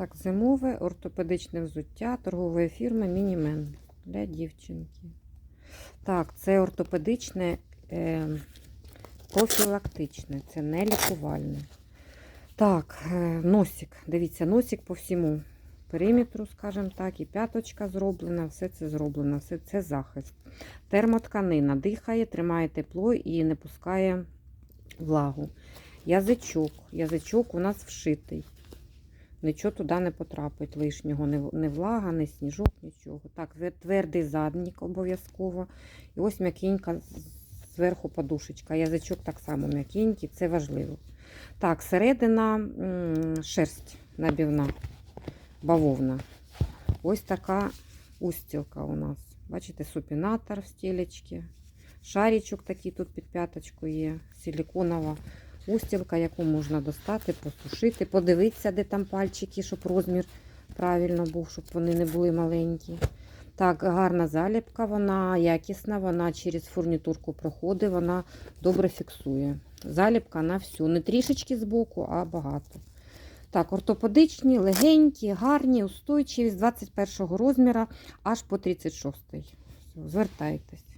Так, зимове ортопедичне взуття торгової фірми Мінімен для дівчинки. Так, це ортопедичне е, профілактичне, це не лікувальне. Так, е, носик. Дивіться, носик по всьому периметру, скажімо так, і п'яточка зроблена, все це зроблено, все це захист. Термотканина дихає, тримає тепло і не пускає влагу. Язичок. Язичок у нас вшитий. Нічого туди не потрапить лишнього, не, влага, не сніжок, нічого. Так, твердий задник обов'язково. І ось м'якенька зверху подушечка. Язичок так само м'якенький, це важливо. Так, середина шерсть набівна, бавовна. Ось така устілка у нас. Бачите, супінатор в стілечці. Шарічок такий тут під п'яточку є, силіконова устілка, яку можна достати, посушити, подивитися, де там пальчики, щоб розмір правильно був, щоб вони не були маленькі. Так, гарна заліпка, вона якісна, вона через фурнітурку проходить, вона добре фіксує. Заліпка на всю. Не трішечки збоку, а багато. Так, ортопедичні, легенькі, гарні, устойчиві з 21 розміра аж по 36. Все, Звертайтесь.